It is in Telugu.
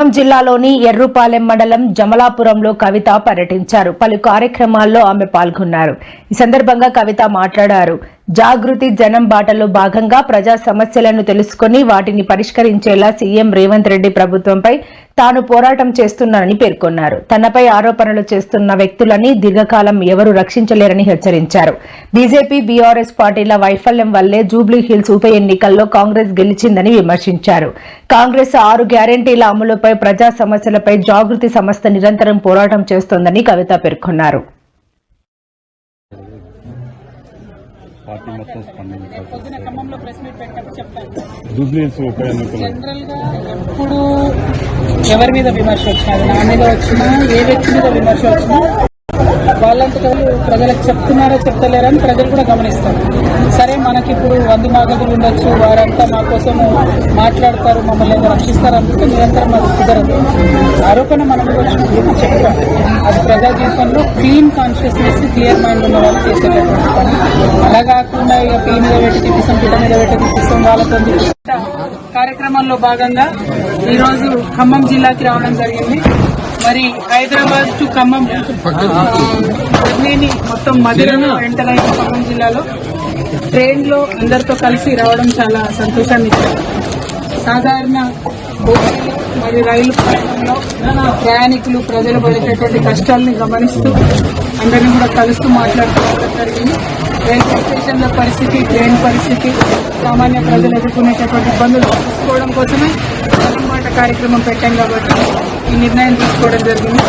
ఖమ్మం జిల్లాలోని ఎర్రుపాలెం మండలం జమలాపురంలో కవిత పర్యటించారు. పలు కార్యక్రమాల్లో ఆమె పాల్గొన్నారు. ఈ సందర్భంగా కవిత మాట్లాడారు. జాగృతి జనం బాటలో భాగంగా ప్రజా సమస్యలను తెలుసుకుని వాటిని పరిష్కరించేలా సీఎం రేవంత్ రెడ్డి ప్రభుత్వంపై తాను పోరాటం చేస్తున్నానని పేర్కొన్నారు. తనపై ఆరోపణలు చేస్తున్న వ్యక్తులని దీర్ఘకాలం ఎవరు రక్షించలేరని హెచ్చరించారు. బీజేపీ బీఆర్ఎస్ పార్టీల వైఫల్యం వల్లే జూబ్లీ హిల్స్ ఉప ఎన్నికల్లో కాంగ్రెస్ గెలిచిందని విమర్శించారు. కాంగ్రెస్ ఆరు గ్యారంటీల అమలుపై ప్రజా సమస్యలపై జాగృతి సంస్థ నిరంతరం పోరాటం చేస్తోందని కవిత పేర్కొన్నారు. ఉప ఎన్నికలు. జనరల్గా ఎప్పుడు ఎవరి మీద విమర్శ వచ్చినా నా మీద వచ్చినా ఏ వ్యక్తి మీద విమర్శ వచ్చినా వాళ్ళంతట వాళ్ళు ప్రజలకు చెప్తున్నారో చెప్తలేరని ప్రజలు కూడా గమనిస్తారు. సరే మనకి ఇప్పుడు వంద మాగదులు ఉండొచ్చు వారంతా మా కోసం మాట్లాడతారు మమ్మల్ని రక్షిస్తారు? అనుకుంటే నిరంతరం అది కుదరదు. ఆరోపణ మనం కూడా వచ్చినప్పుడు చెప్తాం అది ప్రజా జీవితంలో క్లీన్ కాన్షియస్నెస్ క్లియర్ మైండ్ ఉన్న వాళ్ళు చేసేటటువంటి పని. అలా కాకుండా ఇక పిల్లి మీద పెట్టి తిప్పిస్తాం పిల్ల మీద పెట్టి తిప్పిస్తాం వాళ్ళతో కార్యక్రమంలో భాగంగా ఈ రోజు ఖమ్మం జిల్లాకి రావడం జరిగింది. మరి హైదరాబాద్ టు ఖమ్మం జర్నీని మొత్తం మధ్యలో ఎంటర్ ఖమ్మం జిల్లాలో ట్రైన్లో అందరితో కలిసి రావడం చాలా సంతోషాన్ని ఇచ్చారు సాధారణ బోగీలు మరియు రైలు ప్రయాణంలో ప్రయాణికులు ప్రజలు పడేటటువంటి కష్టాలను గమనిస్తూ అందరినీ కూడా కలుస్తూ మాట్లాడుకోవడం జరిగింది. రైల్వే స్టేషన్ల పరిస్థితి ట్రైన్ పరిస్థితి సామాన్య ప్రజలు ఎదుర్కొనేటటువంటి ఇబ్బందులు చూసుకోవడం కోసమే మాట కార్యక్రమం పెట్టాం కాబట్టి ఈ నిర్ణయం తీసుకోవడం జరిగింది.